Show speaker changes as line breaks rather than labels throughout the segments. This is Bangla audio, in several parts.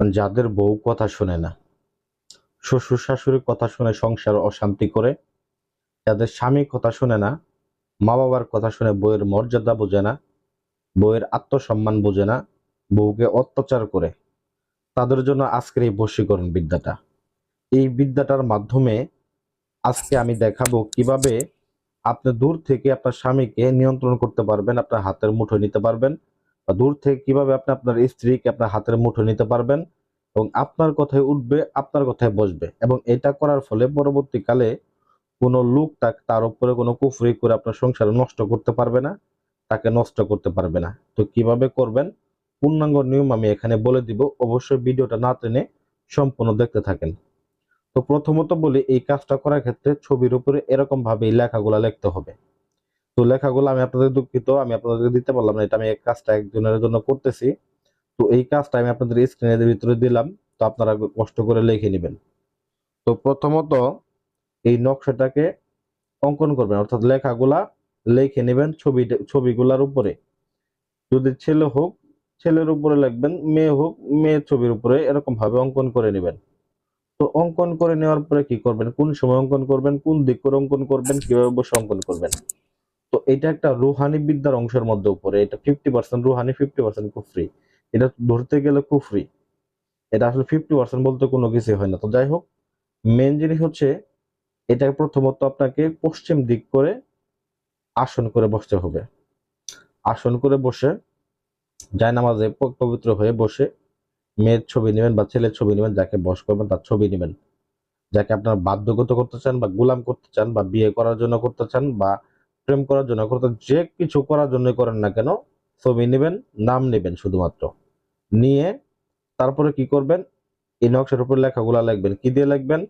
যাদের বউ কথা শোনে না, শ্বশুর শাশুড়ির কথা শুনে সংসার অশান্তি করে, যাদের স্বামী কথা শুনে না মা বাবার কথা শুনে বউয়ের মর্যাদা বোঝে না, বউয়ের আত্মসম্মান বোঝে না, বউকে অত্যাচার করে, তাদের জন্য আজকের এই বশীকরণ বিদ্যাটা। এই বিদ্যাটার মাধ্যমে আজকে আমি দেখাবো কীভাবে আপনি দূর থেকে আপনার স্বামীকে নিয়ন্ত্রণ করতে পারবেন, আপনার হাতের মুঠো নিতে পারবেন বা দূর থেকে কীভাবে আপনি আপনার স্ত্রীকে আপনার হাতের মুঠো নিতে পারবেন এবং আপনার কথায় উঠবে, আপনার কথায় বসবে এবং এটা করার ফলে পরবর্তীকালে কোনো লোক তাক- তার উপরে কোনো কুফরি করে আপনার সংসার নষ্ট করতে পারবে না, তাকে নষ্ট করতে পারবে না। তো কীভাবে করবেন? পূর্ণাঙ্গ নিয়ম আমি এখানে বলে দিব। অবশ্যই ভিডিওটা না টেনে সম্পূর্ণ দেখতে থাকেন। তো প্রথমত বলি, এই কাজটা করার ক্ষেত্রে ছবির উপরে এরকম ভাবে লেখাগুলা লিখতে হবে। তো লেখাগুলো আমি আপনাদের দুঃখিত, আমি আপনাদেরকে দিতে পারলাম না, এটা আমি এই কাজটা একজনের জন্য করতেছি। তো এই কাজটা আমি আপনাদের স্ক্রিনের ভিতরে দিলাম, তো আপনারা কষ্ট করে লিখে নেবেন। তো প্রথমত এই নকশাটাকে অঙ্কন করবেন, অর্থাৎ লেখাগুলা লিখে নেবেন ছবি, ছবিগুলার উপরে। যদি ছেলে হোক, ছেলের উপরে লিখবেন, মেয়ে হোক, মেয়ের ছবির উপরে এরকম ভাবে অঙ্কন করে নেবেন। তো অঙ্কন করে নেওয়ার পরে কি করবেন? কোন সময় অঙ্কন করবেন? কোন দিক করে অঙ্কন করবেন? কীভাবে বসে অঙ্কন করবেন? তো এটা একটা রুহানি বিদ্যার অংশের মধ্যে উপরে, এটা ফিফটি পার্সেন্ট রুহানি ফিফটি পার্সেন্ট কুফরি। এটা ধরতে গেলে কুফরি। এটা আসলে ফিফটি পার্সেন্ট বলতে কোনো কিছু হয় না। তো যাই হোক মেন জিনিস হচ্ছে, এটা প্রথমত আপনাকে পশ্চিম দিক করে আসন করে বসতে হবে। আসন করে বসে, জায়নামাজে প- পবিত্র হয়ে বসে মেয়ের ছবি নেবেন বা ছেলের ছবি নেবেন, যাকে বস করবেন তার ছবি নেবেন। যাকে আপনার বাধ্যগত করতে চান বা গোলাম করতে চান বা বিয়ে করার জন্য করতে চান বা প্রেম করার জন্য করতে যে কিছু করার জন্য করেন না কেন, ছবি নেবেন, নাম নেবেন শুধুমাত্র। নিয়ে তারপরে কি করবেন? এই নকশার উপর লেখাগুলা লিখবেন। কি দিয়ে লিখবেন?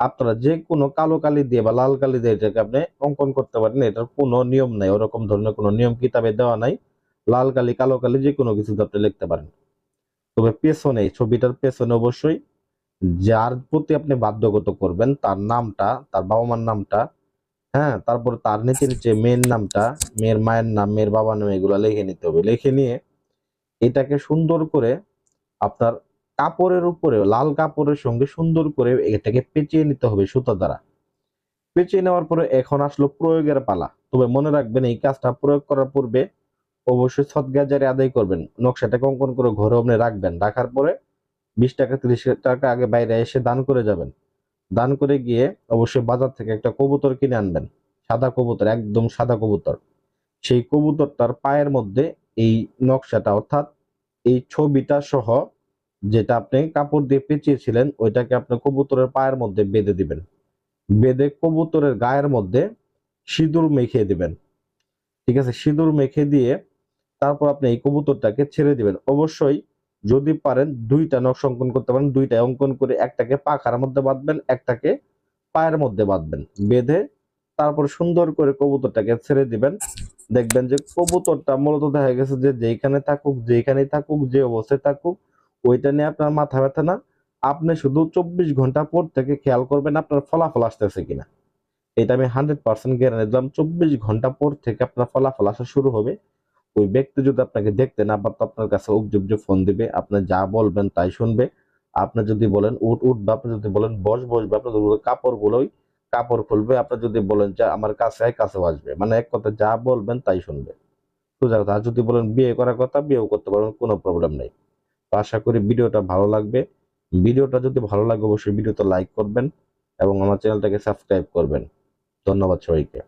আপনারা যে কোনো কালো কালি দিয়ে বা লাল কালি দিয়ে এটাকে আপনি অঙ্কন করতে পারেন। এটার কোনো নিয়ম নাই, ওরকম ধরনের কোনো নিয়ম কিতাবে দেওয়া নাই। লাল কালি, কালো কালি যে কোনো কিছু আপনি লিখতে পারেন। তবে পেছনে ছবিটার পেছনে অবশ্যই যার প্রতি আপনি বাধ্যগত করবেন, তার নামটা, তার বাবা মার নামটা হ্যাঁ তারপর তার নিচে নিচে মেয়ের নামটা, মেয়ের মায়ের নাম, মেয়ের বাবার নাম, এগুলো লিখে নিতে হবে। লিখে নিয়ে এটাকে সুন্দর করে আপনার কাপড়ের উপরে, লাল কাপড়ের সঙ্গে সুন্দর করে এটাকে পেঁচিয়ে নিতে হবে সুতা দ্বারা। পেঁচিয়ে নেওয়ার পরে এখন আসলো প্রয়োগের পালা। তবে মনে রাখবেন, এই কাজটা প্রয়োগ করার পূর্বে অবশ্যই সৎগাজারে আদায় করবেন। নকশাটাকে অঙ্কন করে ঘরে আপনি রাখবেন। রাখার পরে বিশ টাকা, তিরিশ টাকা আগে বাইরে এসে দান করে যাবেন। দান করে গিয়ে অবশ্যই বাজার থেকে একটা কবুতর কিনে আনবেন। সাদা কবুতর, একদম সাদা কবুতর। সেই কবুতরটার পায়ের মধ্যে এই নকশাটা, অর্থাৎ এই ছবিটা সহ যেটা আপনি কাপড় দিয়ে পেঁচিয়েছিলেন, ওইটাকে আপনি কবুতরের পায়ের মধ্যে বেঁধে দিবেন। বেঁধে কবুতরের গায়ের মধ্যে সিঁদুর মেখে দিবেন। ঠিক আছে? সিঁদুর মেখে দিয়ে তারপর আপনি এই কবুতরটাকে ছেড়ে দিবেন। অবশ্যই যদি পারেন দুইটা নকশা অঙ্কন করতে পারেন, দুইটা অঙ্কন করে একটাকে পাখার মধ্যে বাঁধবেন, একটাকে পায়ের মধ্যে বাঁধবেন। বেঁধে তারপর সুন্দর করে কবুতরটাকে ছেড়ে দিবেন। দেখবেন যে কবুতরটা মূলত দেখা গেছে যে যেখানে থাকুক যেখানেই থাকুক, যে অবস্থায় থাকুক, ওইটা নিয়ে আপনার মাথা ব্যথা না। আপনি শুধু চব্বিশ ঘণ্টা পর থেকে খেয়াল করবেন আপনার ফলাফল আসতেছে কিনা। এটা আমি হান্ড্রেড পার্সেন্ট গ্যারান্টি দিলাম, চব্বিশ ঘণ্টা পর থেকে আপনার ফলাফল আসা শুরু হবে। ওই ব্যক্তি যদি আপনাকে দেখতে না পারতো, আপনার কাছে উপযোগ্য ফোন দিবে, আপনি যা বলবেন তাই শুনবে। আপনি যদি বলেন, উঠ উঠবে আপনি যদি বলেন, বস বসবে আপনি যদি বলেন, কাপড় খুলবে, আপনি যদি বলেন যে আমার কাছে কাছেও আসবে মানে এক কথা যা বলবেন তাই শুনবে। সোজা কথা, আর যদি বলেন বিয়ে করার কথা, বিয়েও করতে পারবেন, কোনো প্রবলেম নেই। তো আশা করি ভিডিওটা ভালো লাগবে। ভিডিওটা যদি ভালো লাগে, অবশ্যই ভিডিওতে লাইক করবেন এবং আমার চ্যানেলটাকে সাবস্ক্রাইব করবেন। ধন্যবাদ সবাইকে।